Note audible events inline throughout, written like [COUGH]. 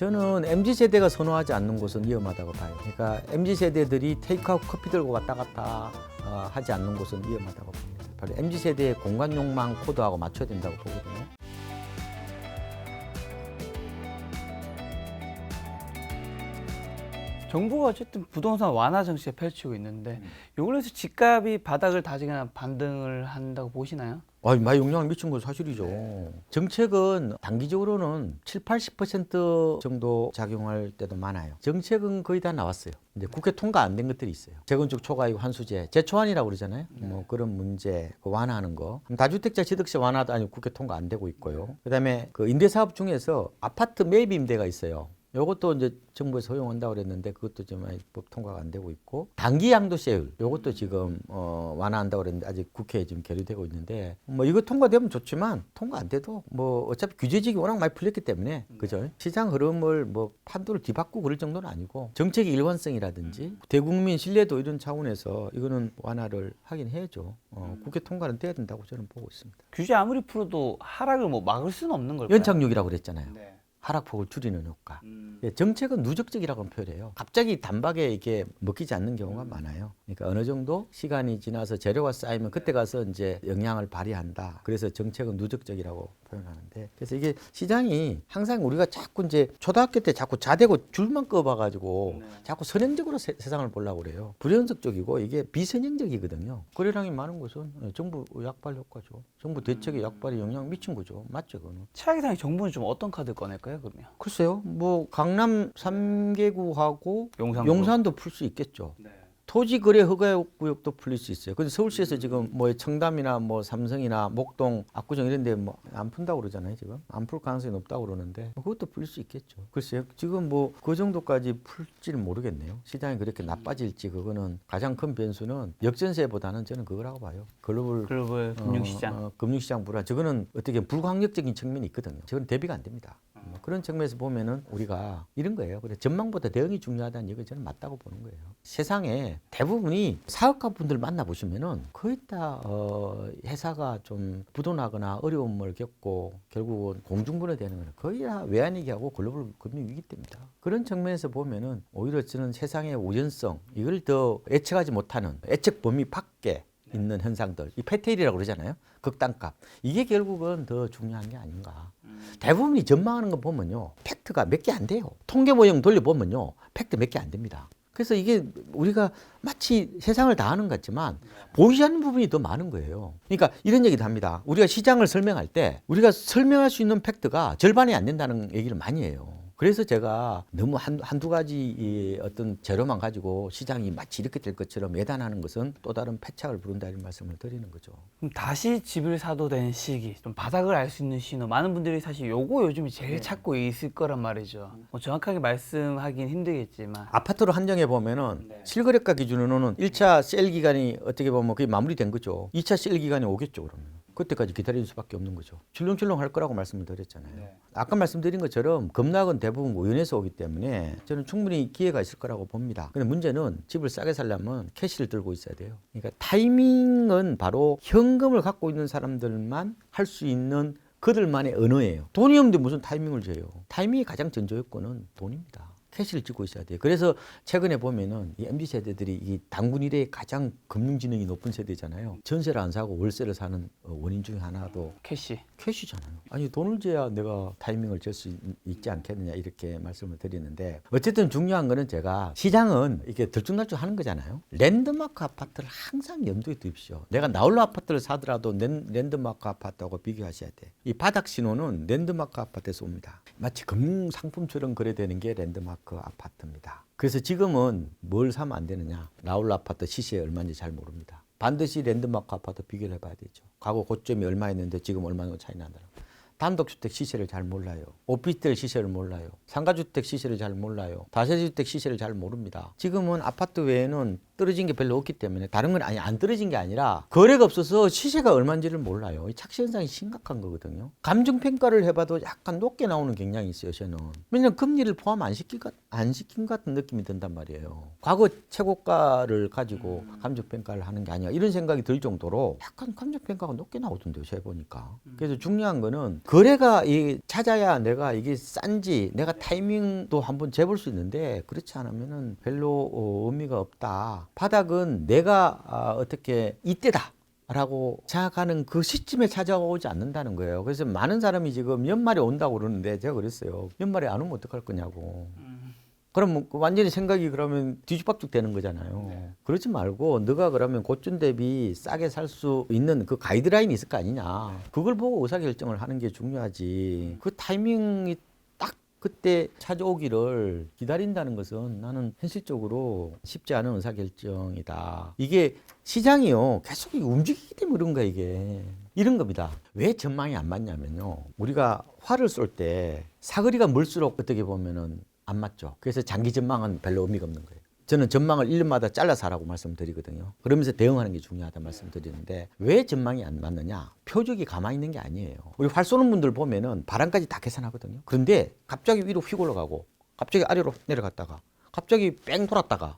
저는 MZ 세대가 선호하지 않는 곳은 위험하다고 봐요. 그러니까 MZ 세대들이 테이크아웃 커피 들고 왔다 갔다 어, 하지 않는 곳은 위험하다고 봅니다. 바로 MZ 세대의 공간 욕망 코드하고 맞춰야 된다고 보거든요. 정부가 어쨌든 부동산 완화 정책을 펼치고 있는데 이걸로 해서 집값이 바닥을 다지거나 반등을 한다고 보시나요? 아, 많이 영향을 미친 건 사실이죠. 정책은 단기적으로는 7, 80% 정도 작용할 때도 많아요. 정책은 거의 다 나왔어요. 이제 국회 통과 안 된 것들이 있어요. 재건축 초과이익 환수제, 재초안이라고 그러잖아요. 뭐 그런 문제 그 완화하는 거. 다주택자 취득세 완화도 아니고 국회 통과 안 되고 있고요. 그다음에 그 임대사업 중에서 아파트 매입 임대가 있어요. 요것도 이제 정부에서 허용한다고 그랬는데 그것도 지금 아직 법 통과가 안 되고 있고 단기 양도세율 요것도 지금 어 완화한다고 그랬는데 아직 국회에 지금 계류되고 있는데 뭐 이거 통과되면 좋지만 통과 안 돼도 뭐 어차피 규제직이 워낙 많이 풀렸기 때문에 그죠? 시장 흐름을 뭐 판도를 뒤바꾸고 그럴 정도는 아니고 정책의 일관성이라든지 대국민 신뢰도 이런 차원에서 이거는 완화를 하긴 해야죠. 어, 국회 통과는 돼야 된다고 저는 보고 있습니다. 규제 아무리 풀어도 하락을 뭐 막을 수는 없는 걸까요? 연착륙이라고 그랬잖아요. 네. 하락폭을 줄이는 효과 음. 예, 정책은 누적적이라고 표현해요. 갑자기 단박에 이렇게 먹히지 않는 경우가 많아요. 그러니까 어느 정도 시간이 지나서 재료가 쌓이면 그때 가서 이제 영향을 발휘한다. 그래서 정책은 누적적이라고 표현하는데 그래서 이게 시장이 항상 우리가 자꾸 이제 초등학교 때 자꾸 자대고 줄만 꺼봐가지고 네. 자꾸 선행적으로 세, 상을 보려고 그래요. 불연속적이고 이게 비선행적이거든요. 거래량이 많은 것은 예, 정부 약발 효과죠. 정부 대책의 약발이 영향 미친 거죠. 맞죠, 그거는. 최악의 정부는 좀 어떤 카드 꺼낼까요 그러면? 글쎄요. 뭐 강남 3개구하고 용산구. 용산도 풀 수 있겠죠. 네. 토지 거래 허가 구역도 풀릴 수 있어요. 근데 서울시에서 지금 뭐 청담이나 뭐 삼성이나 목동, 압구정 이런 데 뭐 안 푼다고 그러잖아요, 지금. 안 풀 가능성이 높다고 그러는데 뭐 그것도 풀릴 수 있겠죠. 글쎄요. 지금 뭐 그 정도까지 풀지는 모르겠네요. 시장이 그렇게 나빠질지 그거는 가장 큰 변수는 역전세보다는 저는 그거라고 봐요. 글로벌 글로벌 금융시장. 어, 어, 금융시장 불안. 저거는 어떻게 불강력적인 측면이 있거든요. 저건 대비가 안 됩니다. 뭐 그런 측면에서 보면은 우리가 이런 거예요. 그래 전망보다 대응이 중요하다는 얘기 저는 맞다고 보는 거예요. 세상에 대부분이 사업가 분들 만나 보시면은 거의 다 어, 회사가 좀 부도나거나 어려움을 겪고 결국은 공중분해 되는 거는 거의 다 외환위기하고 글로벌 금융위기 때입니다. 그런 측면에서 보면은 오히려 저는 세상의 우연성 이걸 더 예측하지 못하는 예측 범위 밖에 있는 현상들. 이 페테일이라고 그러잖아요. 극단값. 이게 결국은 더 중요한 게 아닌가. 대부분이 전망하는 거 보면요. 팩트가 몇 개 안 돼요. 통계 모형 돌려보면요. 팩트 몇 개 안 됩니다. 그래서 이게 우리가 마치 세상을 다 아는 것 같지만 보이지 않는 부분이 더 많은 거예요. 그러니까 이런 얘기도 합니다. 우리가 시장을 설명할 때 우리가 설명할 수 있는 팩트가 절반이 안 된다는 얘기를 많이 해요 그래서 제가 너무 한, 한두 가지 이 어떤 재료만 가지고 시장이 마치 이렇게 될 것처럼 예단하는 것은 또 다른 패착을 부른다 이런 말씀을 드리는 거죠. 그럼 다시 집을 사도 되는 시기, 좀 바닥을 알 수 있는 신호. 많은 분들이 사실 요거 요즘에 제일 찾고 있을 거란 말이죠. 뭐 정확하게 말씀하긴 힘들겠지만 아파트로 한정해 보면은 네. 실거래가 기준으로는 1차 셀 기간이 어떻게 보면 거의 마무리된 거죠. 2차 셀 기간이 오겠죠, 그러면. 그때까지 기다릴 수밖에 없는 거죠. 출렁출렁 할 거라고 말씀을 드렸잖아요. 네. 아까 말씀드린 것처럼 급락은 대부분 우연에서 오기 때문에 저는 충분히 기회가 있을 거라고 봅니다. 근데 문제는 집을 싸게 살려면 캐시를 들고 있어야 돼요. 그러니까 타이밍은 바로 현금을 갖고 있는 사람들만 할 수 있는 그들만의 언어예요. 돈이 없는데 무슨 타이밍을 줘요. 타이밍이 가장 전조 요건은 돈입니다. 캐시를 쥐고 있어야 돼요. 그래서 최근에 보면은 이 MZ 세대들이 이 당군 이래의 가장 금융지능이 높은 세대잖아요. 전세를 안 사고 월세를 사는 어, 원인 중에 하나도 캐시. 캐시잖아요. 아니 돈을 줘야 내가 타이밍을 잴 수 있지 않겠느냐 이렇게 말씀을 드리는데 어쨌든 중요한 거는 제가 시장은 이게 들쭉날쭉 하는 거잖아요. 랜드마크 아파트를 항상 염두에 두십시오. 내가 나홀로 아파트를 사더라도 랜, 랜드마크 아파트하고 비교하셔야 돼. 이 바닥 신호는 랜드마크 아파트에서 옵니다. 마치 금융 상품처럼 거래되는 게 랜드마크 아파트입니다. 그래서 지금은 뭘 사면 안 되느냐? 나홀로 아파트 시세 얼마인지 잘 모릅니다. 반드시 랜드마크 아파트 비교를 해봐야 되죠. 과거 고점이 얼마였는데 지금 얼마나 차이 나더라. 단독주택 시세를 잘 몰라요. 오피스텔 시세를 몰라요. 상가주택 시세를 잘 몰라요. 다세대주택 시세를 잘 모릅니다. 지금은 아파트 외에는 떨어진 게 별로 없기 때문에 다른 건 아니 안 떨어진 게 아니라 거래가 없어서 시세가 얼마인지를 몰라요. 이 착시 현상이 심각한 거거든요. 감정 평가를 해봐도 약간 높게 나오는 경향이 있어요. 저는 왜냐면 금리를 포함 안 시킨 것- 안 시킨 것 같은 느낌이 든단 말이에요. 과거 최고가를 가지고 감정 평가를 하는 게 아니야 이런 생각이 들 정도로 약간 감정 평가가 높게 나오던데요. 제가 보니까. 그래서 중요한 거는 거래가 이 찾아야 내가 이게 싼지 내가 타이밍도 한번 재볼 수 있는데 그렇지 않으면은 별로 어, 의미가 없다. 바닥은 내가 아, 어떻게 이때다. 라고 생각하는 그 시점에 찾아오지 않는다는 거예요. 그래서 많은 사람이 지금 연말에 온다고 그러는데 제가 그랬어요. 연말에 안 오면 어떡할 거냐고. 그럼 뭐 완전히 생각이 그러면 뒤죽박죽 되는 거잖아요. 그러지 말고 너가 그러면 고점 대비 싸게 살 수 있는 그 가이드라인이 있을 거 아니냐. 그걸 보고 의사결정을 하는 게 중요하지. 그 타이밍이 딱 그때 찾아오기를 기다린다는 것은 나는 현실적으로 쉽지 않은 의사결정이다. 이게 시장이요. 계속 움직이기 때문에 그런 거야, 이게. 이런 겁니다. 왜 전망이 안 맞냐면요. 우리가 화를 쏠 때 사거리가 멀수록 어떻게 보면은 안 맞죠. 그래서 장기 전망은 별로 의미가 없는 거예요. 저는 전망을 1년마다 잘라서 하라고 말씀드리거든요. 그러면서 대응하는 게 중요하다 말씀드리는데 왜 전망이 안 맞느냐? 표적이 가만히 있는 게 아니에요. 우리 활 쏘는 분들 보면은 바람까지 다 계산하거든요. 그런데 갑자기 위로 휙 올라가고 갑자기 아래로 내려갔다가 갑자기 뺑 돌았다가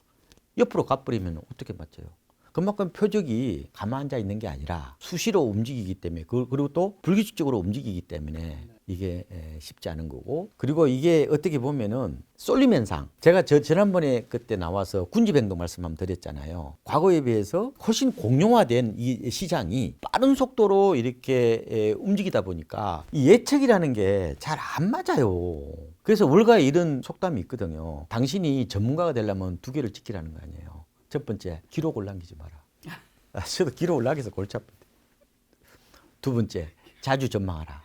옆으로 가버리면 어떻게 맞져요? 그만큼 표적이 가만 앉아 있는 게 아니라 수시로 움직이기 때문에 그- 그리고 또 불규칙적으로 움직이기 때문에 이게 에, 쉽지 않은 거고. 그리고 이게 어떻게 보면은 쏠림 현상. 제가 저 지난번에 그때 나와서 군지병도 말씀 한번 드렸잖아요. 과거에 비해서 훨씬 공룡화된 이 시장이 빠른 속도로 이렇게 에, 움직이다 보니까 이 예측이라는 게 잘 안 맞아요. 그래서 월가에 이런 속담이 있거든요. 당신이 전문가가 되려면 두 개를 지키라는 거 아니에요. 첫 번째 기록을 남기지 마라. 아, 저도 기록을 남겨서 골치 아픈데. 두 번째 자주 전망하라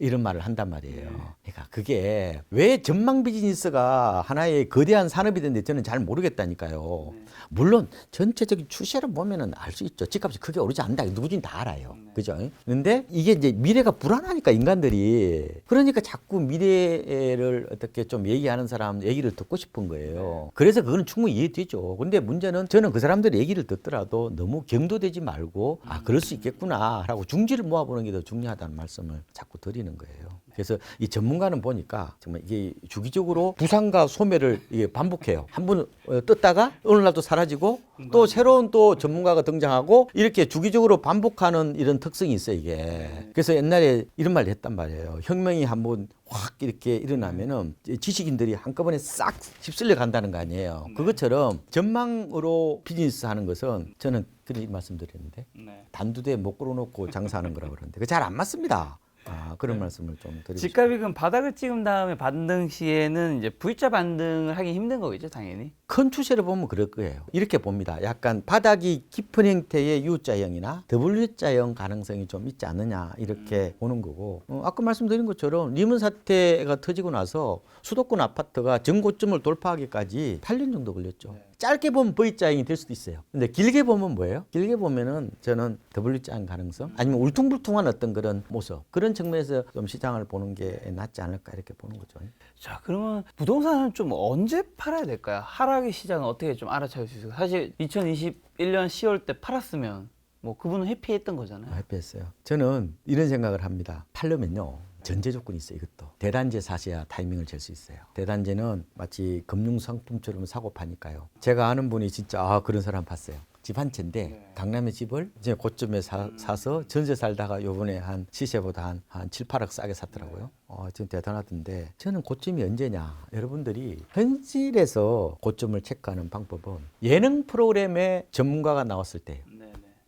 이런 말을 한단 말이에요. 그러니까 그게 왜 전망 비즈니스가 하나의 거대한 산업이 됐는데 저는 잘 모르겠다니까요. 물론 전체적인 추세를 보면은 알 수 있죠. 집값이 크게 오르지 않는다. 누구든 다 알아요. 그죠? 근데 이게 이제 미래가 불안하니까 인간들이 그러니까 자꾸 미래를 어떻게 좀 얘기하는 사람 얘기를 듣고 싶은 거예요. 그래서 그거는 충분히 이해되죠. 근데 문제는 저는 그 사람들 얘기를 듣더라도 너무 경도되지 말고 아, 그럴 수 있겠구나 하고 중지를 모아보는 게 더 중요하다는 말씀을 자꾸 드리는 거예요. 그래서 이 전문가는 보니까 정말 이게 주기적으로 부상과 소멸을 이게 반복해요. 한번 어, 떴다가 어느 날또 사라지고 또 새로운 또 전문가가 등장하고 이렇게 주기적으로 반복하는 이런 특성이 있어요, 이게. 그래서 옛날에 이런 말을 했단 말이에요. 혁명이 한번 확 이렇게 일어나면은 지식인들이 한꺼번에 싹 휩쓸려 간다는 거 아니에요. 그것처럼 전망으로 비즈니스 하는 것은 저는 그런 말씀 드렸는데 단두대 못 걸어놓고 장사하는 거라고 그러는데 그 잘 안 맞습니다. 아, 그런 말씀을 좀 드리고. 집값이 바닥을 찍은 다음에 반등 시에는 이제 V자 반등을 하기 힘든 거겠죠, 당연히. 큰 추세를 보면 그럴 거예요. 이렇게 봅니다. 약간 바닥이 깊은 형태의 U자형이나 W자형 가능성이 좀 있지 않느냐 이렇게 보는 거고 어, 아까 말씀드린 것처럼 리먼 사태가 터지고 나서 수도권 아파트가 전고점을 돌파하기까지 8년 정도 걸렸죠. 짧게 보면 V자형이 될 수도 있어요. 근데 길게 보면 뭐예요? 길게 보면은 저는 W자형 가능성 아니면 울퉁불퉁한 어떤 그런 모습 그런 측면에서 좀 시장을 보는 게 낫지 않을까 이렇게 보는 거죠. 자, 그러면 부동산은 좀 언제 팔아야 될까요? 하락의 시장은 어떻게 좀 알아차릴 수 있을까요? 사실 2021년 10월 때 팔았으면 뭐 그분은 해피했던 거잖아요. 해피했어요. 저는 이런 생각을 합니다. 팔려면요. 전제 조건이 있어요. 이것도 대단지 사셔야 타이밍을 잴 수 있어요. 대단지는 마치 금융 상품처럼 사고 파니까요. 제가 아는 분이 진짜 아 그런 사람 봤어요. 집 한 채인데 강남의 집을 이제 고점에 사, 사서 전세 살다가 요번에 한 시세보다 한, 한 7, 8억 싸게 샀더라고요. 어, 지금 대단하던데 저는 고점이 언제냐? 여러분들이 현실에서 고점을 체크하는 방법은 예능 프로그램에 전문가가 나왔을 때예요.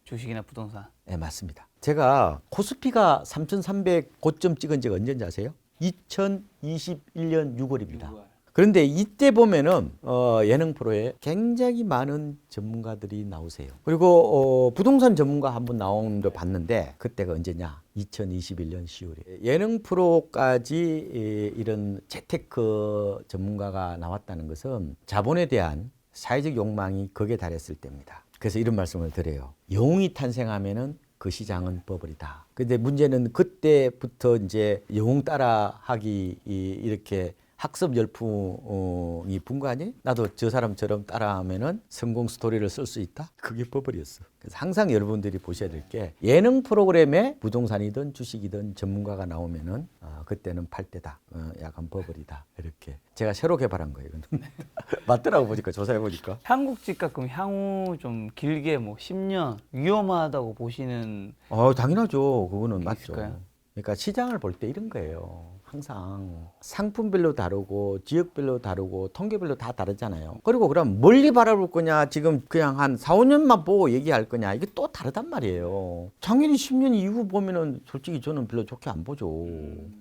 주식이나 부동산. 네, 맞습니다. 제가 코스피가 3,300 고점 찍은 지가 언제인지 아세요? 2021년 6월입니다. 그런데 이때 보면은 어, 예능 프로에 굉장히 많은 전문가들이 나오세요. 그리고 어, 부동산 전문가 한 분 나오는 걸 봤는데 그때가 언제냐? 2021년 10월에 예능 프로까지 이- 이런 재테크 전문가가 나왔다는 것은 자본에 대한 사회적 욕망이 극에 달했을 때입니다. 그래서 이런 말씀을 드려요. 영웅이 탄생하면은 그 시장은 버블이다. 근데 문제는 그때부터 이제 영웅 따라 하기 이- 이렇게 학습 열풍이 분간이 나도 저 사람처럼 따라하면은 성공 스토리를 쓸 수 있다. 그게 버블이었어. 그래서 항상 여러분들이 보셔야 될 게 예능 프로그램에 부동산이든 주식이든 전문가가 나오면은 어, 그때는 팔 때다. 어, 약간 버블이다. 이렇게 제가 새로 개발한 거예요. [LAUGHS] 맞더라고 보니까 조사해 보니까. 한국 집값 그럼 향후 좀 길게 뭐 10년 위험하다고 보시는 어 당연하죠. 그거는 맞죠. 있을까요? 그러니까 시장을 볼 때 이런 거예요. 항상 상품별로 다르고 지역별로 다르고 통계별로 다 다르잖아요. 그리고 그럼 멀리 바라볼 거냐 지금 그냥 한 4, 5년만 보고 얘기할 거냐 이게 또 다르단 말이에요. 작년에 10년 이후 보면은 솔직히 저는 별로 좋게 안 보죠.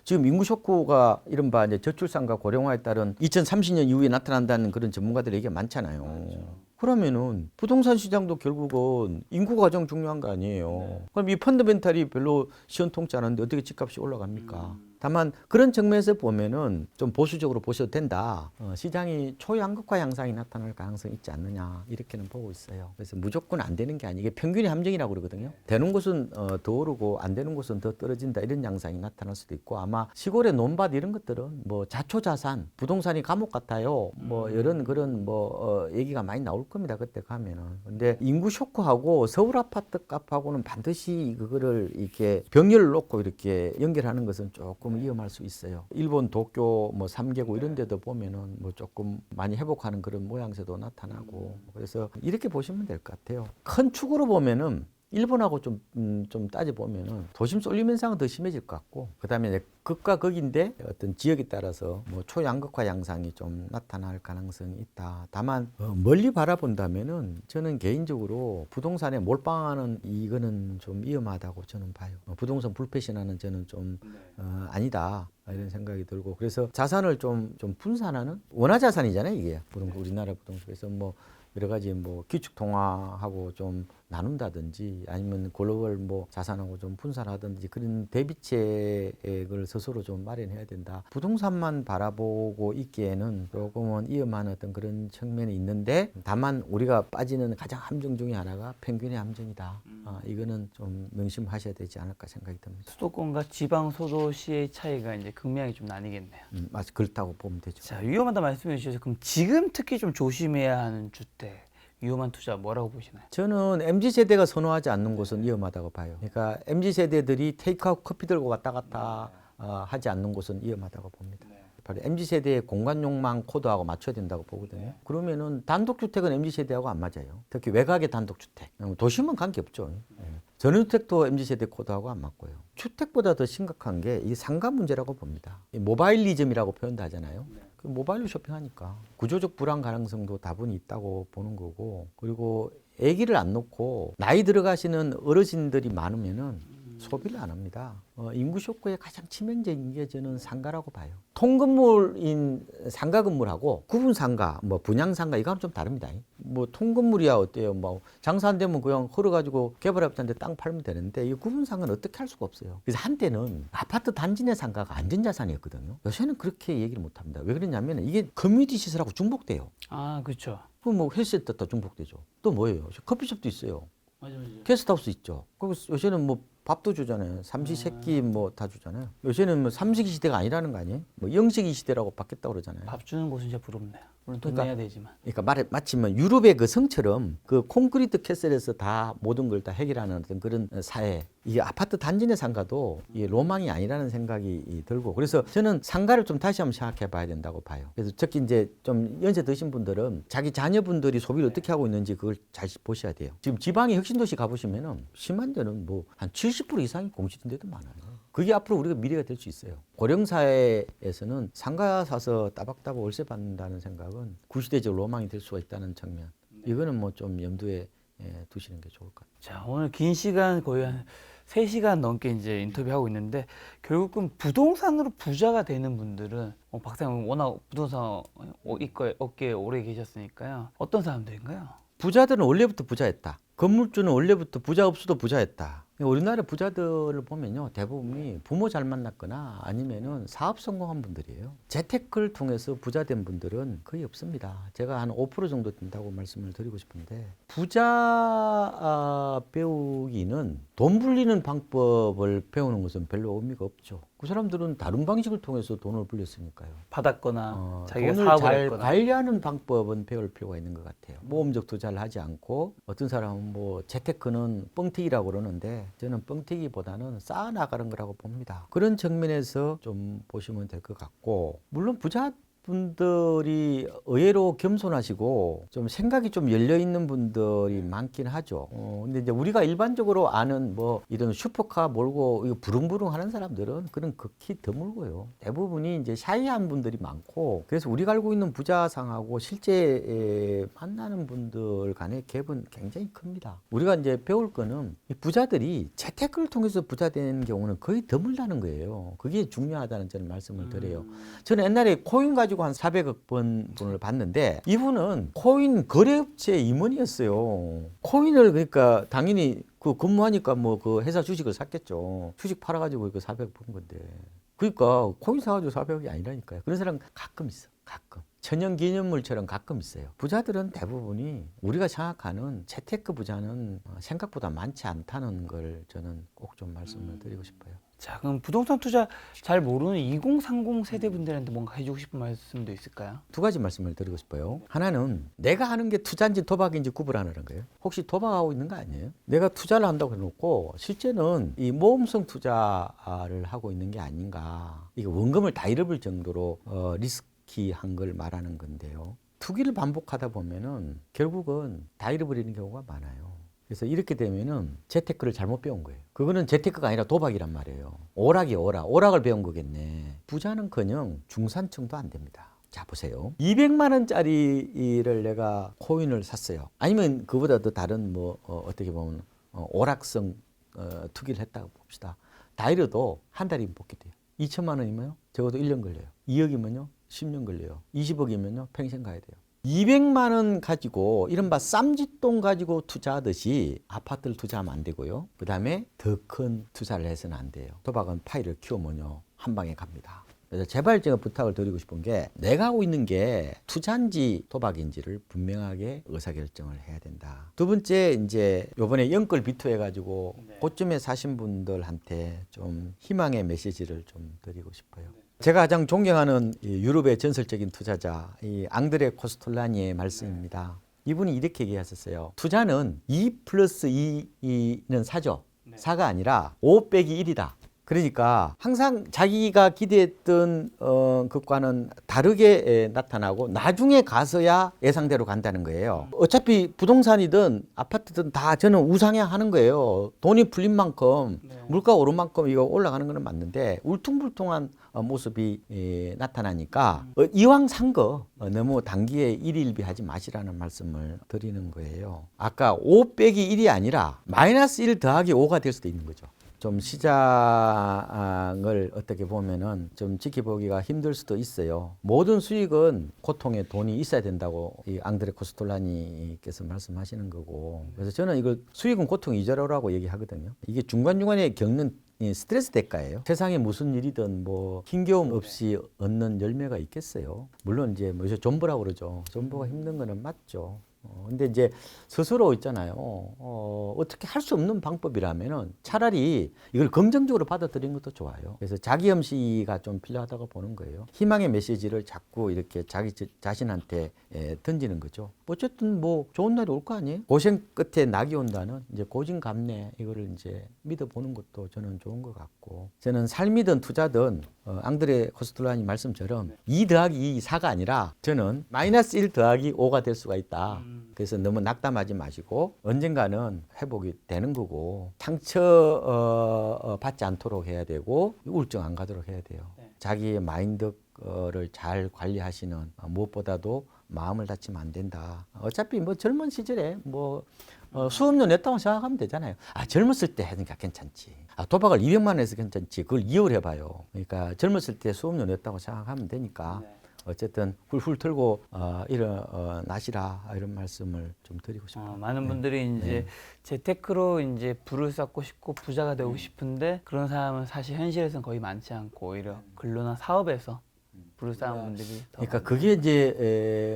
지금 인구 쇼크가 이른바 이제 저출산과 고령화에 따른 2030년 이후에 나타난다는 그런 전문가들 얘기가 많잖아요. 그러면은 부동산 시장도 결국은 인구가 가장 중요한 거 아니에요. 그럼 이 펀더멘탈이 별로 시원통치 않은데 어떻게 집값이 올라갑니까? 다만 그런 측면에서 보면은 좀 보수적으로 보셔도 된다. 어, 시장이 초양극화 양상이 나타날 가능성이 있지 않느냐 이렇게는 보고 있어요. 그래서 무조건 안 되는 게 아니게 평균의 함정이라고 그러거든요. 되는 곳은 어, 더 오르고 안 되는 곳은 더 떨어진다 이런 양상이 나타날 수도 있고 아마 시골의 논밭 이런 것들은 뭐 자초자산 부동산이 감옥 같아요. 뭐 이런 그런 뭐 어, 얘기가 많이 나올 겁니다. 그때 가면은. 근데 인구 쇼크하고 서울 아파트 값하고는 반드시 그거를 이렇게 병렬을 놓고 이렇게 연결하는 것은 조금 위험할 수 있어요. 일본 도쿄 뭐 3개국 이런 데도 보면은 뭐 조금 많이 회복하는 그런 모양새도 나타나고 그래서 이렇게 보시면 될 것 같아요. 큰 축으로 보면은 일본하고 좀, 음, 좀 따져보면은 도심 쏠림 현상은 더 심해질 것 같고, 그 다음에 이제 극과 극인데 어떤 지역에 따라서 뭐 초양극화 양상이 좀 나타날 가능성이 있다. 다만, 어, 멀리 바라본다면은 저는 개인적으로 부동산에 몰빵하는 이거는 좀 위험하다고 저는 봐요. 어, 부동산 불패신하는 저는 좀 어, 아니다. 이런 생각이 들고 그래서 자산을 좀, 좀 분산하는 원화 자산이잖아요 이게 부동산 우리나라 부동산 그래서 뭐 여러 가지 뭐 기축 통화하고 좀 나눈다든지 아니면 글로벌 뭐 자산하고 좀 분산하든지 그런 대비책을 스스로 좀 마련해야 된다. 부동산만 바라보고 있기에는 조금은 위험한 어떤 그런 측면이 있는데 다만 우리가 빠지는 가장 함정 중에 하나가 평균의 함정이다. 아, 이거는 좀 명심하셔야 되지 않을까 생각이 듭니다. 수도권과 지방 소도시의 차이가 이제 극명히 좀 나뉘겠네요. 음, 맞 그렇다고 보면 되죠. 자 위험하다 말씀해 주셔서 그럼 지금 특히 좀 조심해야 하는 주택 위험한 투자 뭐라고 보시나요? 저는 MZ 세대가 선호하지 않는 곳은 위험하다고 봐요. 그러니까 MZ 세대들이 테이크아웃 커피 들고 왔다 갔다 어, 하지 않는 곳은 위험하다고 봅니다. 바로 MZ 세대의 공간 욕망 코드하고 맞춰야 된다고 보거든요. 그러면은 단독 주택은 MZ 세대하고 안 맞아요. 특히 외곽의 단독 주택. 음, 도심은 관계 없죠. 예. 전원주택도 MZ 세대 코드하고 안 맞고요. 주택보다 더 심각한 게 이 상가 문제라고 봅니다. 이 모바일리즘이라고 표현도 하잖아요. 그 모바일로 쇼핑하니까 구조적 불안 가능성도 다분히 있다고 보는 거고 그리고 아기를 안 놓고 나이 들어가시는 어르신들이 많으면은 소비를 안 합니다. 어, 인구 쇼크의 가장 치명적인 게 저는 상가라고 봐요. 통건물인 상가 건물하고 구분 상가, 뭐 분양 상가 이거는 좀 다릅니다. 뭐 통건물이야 어때요? 뭐 장사 안 되면 그냥 헐어가지고 개발업자한테 땅 팔면 되는데 이 구분 상가는 어떻게 할 수가 없어요. 그래서 한때는 아파트 단지 내 상가가 안전자산이었거든요. 요새는 그렇게 얘기를 못 합니다. 왜 그러냐면 이게 커뮤니티 시설하고 중복돼요. 아 그렇죠. 그뭐 헬스센터 중복되죠. 또 뭐예요? 커피숍도 있어요. 맞아 맞아. 게스트하우스 있죠. 그리고 요새는 뭐 밥도 주잖아요. 삼시세끼 뭐 다 주잖아요. 요새는 뭐 삼식이 시대가 아니라는 거 아니에요? 뭐 영식이 시대라고 바뀌었다 고 그러잖아요. 밥 주는 곳은 진짜 부럽네요. 물론 돈 그러니까- 내야 되지만. 그러니까 말해 마치 뭐 유럽의 그 성처럼 그 콘크리트 캐슬에서 다 모든 걸 다 해결하는 어떤 그런 사회. 이게 아파트 단지 내 상가도 이게 로망이 아니라는 생각이 이 들고 그래서 저는 상가를 좀 다시 한번 생각해 봐야 된다고 봐요. 그래서 특히 이제 좀 연세 드신 분들은 자기 자녀분들이 소비를 어떻게 하고 있는지 그걸 잘 보셔야 돼요. 지금 지방의 혁신도시 가보시면은 심한 데는 뭐 한 70% 이상이 공실인 데도 많아요. 그게 앞으로 우리가 미래가 될 수 있어요. 고령 사회에서는 상가 사서 따박따박 월세 받는다는 생각은 구시대적 로망이 될 수가 있다는 측면. 이거는 뭐 좀 염두에 예, 두시는 게 좋을 것 같아요. 자 오늘 긴 시간 거의 한 3시간 넘게 이제 인터뷰하고 있는데 결국은 부동산으로 부자가 되는 분들은 어, 박사님 워낙 부동산 어, 이거 업계에 오래 계셨으니까요. 어떤 사람들인가요? 부자들은 원래부터 부자였다. 건물주는 원래부터 부자 없어도 부자였다. 우리나라 부자들을 보면요 대부분이 부모 잘 만났거나 아니면은 사업 성공한 분들이에요. 재테크를 통해서 부자 된 분들은 거의 없습니다. 제가 한 5% 정도 된다고 말씀을 드리고 싶은데 부자 아, 배우기는 돈 불리는 방법을 배우는 것은 별로 의미가 없죠. 그 사람들은 다른 방식을 통해서 돈을 불렸으니까요. 받았거나 어, 자기가 돈을 사업을 잘 했거나 관리하는 방법은 배울 필요가 있는 것 같아요. 모험적 투자를 하지 않고 어떤 사람은 뭐 재테크는 뻥튀기라고 그러는데 저는 뻥튀기보다는 쌓아 나가는 거라고 봅니다. 그런 측면에서 좀 보시면 될 것 같고 물론 부자 분들이 의외로 겸손하시고 좀 생각이 좀 열려 있는 분들이 많긴 하죠. 어, 근데 이제 우리가 일반적으로 아는 뭐 이런 슈퍼카 몰고 이거 부릉부릉 하는 사람들은 그런 극히 드물고요. 대부분이 이제 샤이한 분들이 많고 그래서 우리가 알고 있는 부자상하고 실제 에, 만나는 분들 간의 갭은 굉장히 큽니다. 우리가 이제 배울 거는 이 부자들이 재테크를 통해서 부자 되는 경우는 거의 드물다는 거예요. 그게 중요하다는 저는 말씀을 드려요. 저는 옛날에 코인 가지고 한 400억 번 분을 봤는데 이분은 코인 거래업체 임원이었어요. 코인을 그러니까 당연히 그 근무하니까 뭐 그 회사 주식을 샀겠죠. 주식 팔아가지고 그 400억 번 건데. 그러니까 코인 사가지고 400억이 아니라니까요. 그런 사람 가끔 있어. 가끔. 천연 기념물처럼 가끔 있어요. 부자들은 대부분이 우리가 생각하는 재테크 부자는 어, 생각보다 많지 않다는 걸 저는 꼭 좀 말씀을 드리고 싶어요. 자 그럼 부동산 투자 잘 모르는 2030 세대 분들한테 뭔가 해주고 싶은 말씀도 있을까요? 두 가지 말씀을 드리고 싶어요. 하나는 내가 하는 게 투자인지 도박인지 구분하는 거예요. 혹시 도박하고 있는 거 아니에요? 내가 투자를 한다고 해놓고 실제는 이 모험성 투자를 하고 있는 게 아닌가. 이게 원금을 다 잃어버릴 정도로 어, 리스키한 걸 말하는 건데요. 투기를 반복하다 보면은 결국은 다 잃어버리는 경우가 많아요. 그래서 이렇게 되면은 재테크를 잘못 배운 거예요. 그거는 재테크가 아니라 도박이란 말이에요. 오락이 오락, 오락을 배운 거겠네. 부자는 커녕 중산층도 안 됩니다. 자 보세요. 200만 원짜리를 내가 코인을 샀어요. 아니면 그보다 더 다른 뭐 어, 떻게 보면 어, 오락성 어, 투기를 했다고 봅시다. 다 잃어도 한 달이면 복귀 돼요. 2천만 원이면요 적어도 1년 걸려요. 2억이면요 10년 걸려요. 20억이면요 평생 가야 돼요. 200만 원 가지고 이른바 쌈짓돈 가지고 투자하듯이 아파트를 투자하면 안 되고요. 그 다음에 더 큰 투자를 해서는 안 돼요. 도박은 파이를 키우면요 한 방에 갑니다. 그래서 제발 제가 부탁을 드리고 싶은 게 내가 하고 있는 게 투자인지 도박인지를 분명하게 의사결정을 해야 된다. 두 번째 이제 요번에 연끌 비투해 가지고 고점에 사신 분들한테 좀 희망의 메시지를 좀 드리고 싶어요. 제가 가장 존경하는 이 유럽의 전설적인 투자자 이 앙드레 코스톨라니의 말씀입니다. 이분이 이렇게 얘기하셨어요. 투자는 2 플러스 2는 사죠. 사가 아니라 5 빼기 1이다. 그러니까 항상 자기가 기대했던 어, 것과는 다르게 에, 나타나고 나중에 가서야 예상대로 간다는 거예요. 어차피 부동산이든 아파트든 다 저는 우상향 하는 거예요. 돈이 풀린 만큼 물가 오른 만큼 이거 올라가는 거는 맞는데 울퉁불퉁한 어, 모습이 에, 나타나니까 어, 이왕 산거 너무 단기에 일일비 하지 마시라는 말씀을 드리는 거예요. 아까 5 빼기 1이 아니라 마이너스 1 더하기 5가 될 수도 있는 거죠. 좀 시장을 어떻게 보면은 좀 지켜보기가 힘들 수도 있어요. 모든 수익은 고통에 돈이 있어야 된다고 이 앙드레 코스톨라니께서 말씀하시는 거고. 그래서 저는 이걸 수익은 고통 이자로라고 얘기하거든요. 이게 중간중간에 겪는 이 스트레스 대가예요. 세상에 무슨 일이든 뭐 힘겨움 없이 얻는 열매가 있겠어요. 물론 이제 뭐 존버라고 그러죠. 존버가 힘든 거는 맞죠. 어, 근데 이제 스스로 있잖아요. 어, 어떻게 할 수 없는 방법이라면은 차라리 이걸 긍정적으로 받아들이는 것도 좋아요. 그래서 자기 염시가 좀 필요하다고 보는 거예요. 희망의 메시지를 자꾸 이렇게 자기 자- 자신한테 에, 던지는 거죠. 어쨌든 뭐 좋은 날이 올 거 아니에요? 고생 끝에 낙이 온다는 이제 고진감래 이거를 이제 믿어보는 것도 저는 좋은 것 같고 저는 삶이든 투자든 어, 앙드레 코스톨라니 말씀처럼 2 더하기 2, 4가 아니라 저는 마이너스 1 더하기 5가 될 수가 있다. 그래서 너무 낙담하지 마시고 언젠가는 회복이 되는 거고 상처 어, 어, 받지 않도록 해야 되고 우울증 안 가도록 해야 돼요. 자기의 마인드를 잘 관리하시는 어, 무엇보다도 마음을 다치면 안 된다. 어차피 뭐 젊은 시절에 뭐 어, 수업료 냈다고 생각하면 되잖아요. 아 젊었을 때 하니까 괜찮지. 아 도박을 200만 원 해서 괜찮지. 그걸 2월 해봐요. 그러니까 젊었을 때 수업료 냈다고 생각하면 되니까 어쨌든 훌훌 털고 어, 일어 어, 나시라 이런 말씀을 좀 드리고 싶어요. 어, 많은 분들이 이제 재테크로 이제 부를 쌓고 싶고 부자가 되고 싶은데 그런 사람은 사실 현실에서는 거의 많지 않고 오히려 근로나 사업에서 부를 쌓은 분들이 더 그러니까 그게 이제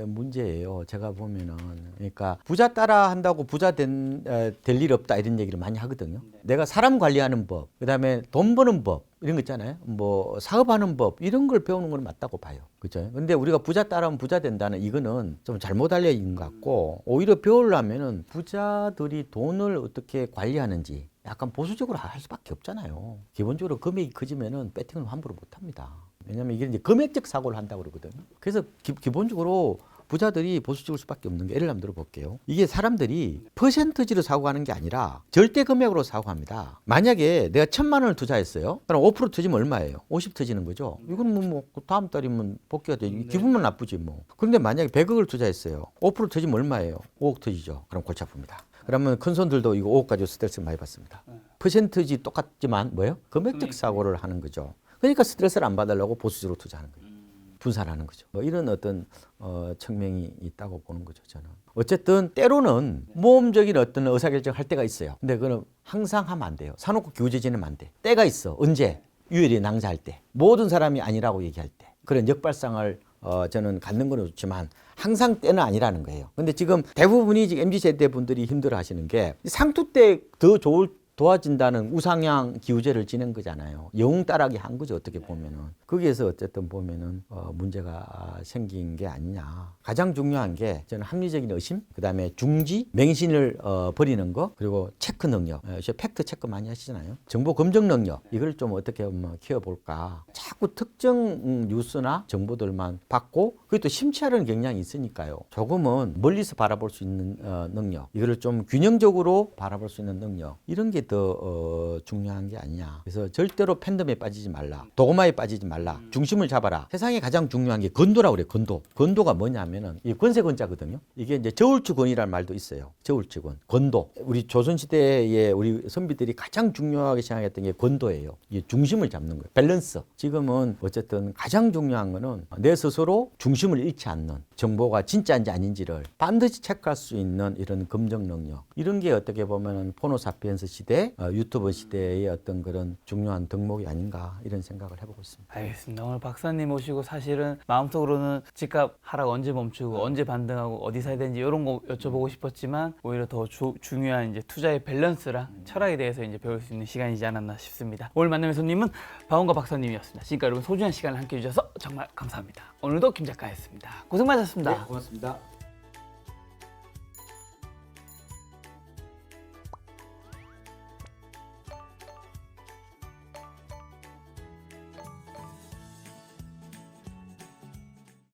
에, 문제예요. 제가 보면은. 그러니까 부자 따라 한다고 부자 된 될 일 없다 이런 얘기를 많이 하거든요. 내가 사람 관리하는 법, 그다음에 돈 버는 법 이런 거 있잖아요. 뭐 사업하는 법 이런 걸 배우는 건 맞다고 봐요. 그죠? 근데 우리가 부자 따라하면 부자 된다는 이거는 좀 잘못 알려 있는 것 같고 오히려 배우려면은 부자들이 돈을 어떻게 관리하는지 약간 보수적으로 할 수밖에 없잖아요. 기본적으로 금액이 커지면은 배팅을 함부로 못 합니다. 왜냐면 이게 이제 금액적 사고를 한다고 그러거든요. 그래서 기, 기본적으로 부자들이 보수적일 수밖에 없는 게 예를 한번 들어볼게요. 이게 사람들이 퍼센트지로 사고 하는 게 아니라 절대 금액으로 사고 합니다. 만약에 내가 천만 원을 투자했어요. 그럼 5% 터지면 얼마예요? 50 터지는 거죠. 이건 뭐, 뭐 다음 달이면 복귀가 되지. 기분만 나쁘지 뭐. 그런데 만약에 100억을 투자했어요. 5% 터지면 얼마예요? 5억 터지죠. 그럼 골치 아픕니다. 그러면 큰 손들도 이거 5억 가지고 스트레스 많이 받습니다. 퍼센트지 똑같지만 뭐예요? 금액적 사고를 하는 거죠. 그러니까 스트레스를 안 받으려고 보수적으로 투자하는 거예요. 분산하는 거죠. 뭐 이런 어떤 어, 측면이 있다고 보는 거죠. 저는 어쨌든 때로는 모험적인 어떤 의사결정을 할 때가 있어요. 근데 그는 항상 하면 안 돼요. 사놓고 지내면 안 돼. 때가 있어. 언제? 유일히 낭자할 때. 모든 사람이 아니라고 얘기할 때. 그런 역발상을 어, 저는 갖는 건 좋지만 항상 때는 아니라는 거예요. 근데 지금 대부분이 지금 MZ 세대 분들이 힘들어 하시는 게 상투 때 더 좋을 도와진다는 우상향 기우제를 지낸 거잖아요. 영웅 따라하게 한 거죠. 어떻게 보면은 거기에서 어쨌든 보면은 어, 문제가 생긴 게 아니냐. 가장 중요한 게 저는 합리적인 의심, 그 다음에 중지, 맹신을 어, 버리는 거, 그리고 체크 능력. 어, 요새 팩트 체크 많이 하시잖아요. 정보 검증 능력 이걸 좀 어떻게 한번 키워볼까. 자꾸 특정 음, 뉴스나 정보들만 받고 그게 또 심취하려는 경향이 있으니까요. 조금은 멀리서 바라볼 수 있는 어, 능력, 이거를 좀 균형적으로 바라볼 수 있는 능력 이런 게더 어, 중요한 게 아니냐. 그래서 절대로 팬덤에 빠지지 말라, 도그마에 빠지지 말라, 중심을 잡아라. 세상에 가장 중요한 게 건도라고 그래. 건도. 건도가 뭐냐면은 이 권세 권자거든요. 이게 이제 저울추권이라는 말도 있어요. 저울추권, 건도. 우리 조선 시대에 우리 선비들이 가장 중요하게 생각했던 게 건도예요. 이 중심을 잡는 거예요. 밸런스. 지금은 어쨌든 가장 중요한 거는 내 스스로 중심을 잃지 않는 정보가 진짜인지 아닌지를 반드시 체크할 수 있는 이런 검증 능력. 이런 게 어떻게 보면은 포노사피엔스 시대, 어, 유튜브 시대의 어떤 그런 중요한 덕목이 아닌가 이런 생각을 해보고 있습니다. 알겠습니다. 오늘 박사님 모시고 사실은 마음속으로는 집값 하락 언제 멈추고 언제 반등하고 어디 사야 되는지 이런 거 여쭤보고 싶었지만 오히려 더 주- 중요한 이제 투자의 밸런스랑 철학에 대해서 이제 배울 수 있는 시간이지 않았나 싶습니다. 오늘 만남의 손님은 박원과 박사님이었습니다. 지금까지 여러분 소중한 시간을 함께 해주셔서 정말 감사합니다. 오늘도 김 작가였습니다. 고생 많으셨습니다. 고맙습니다.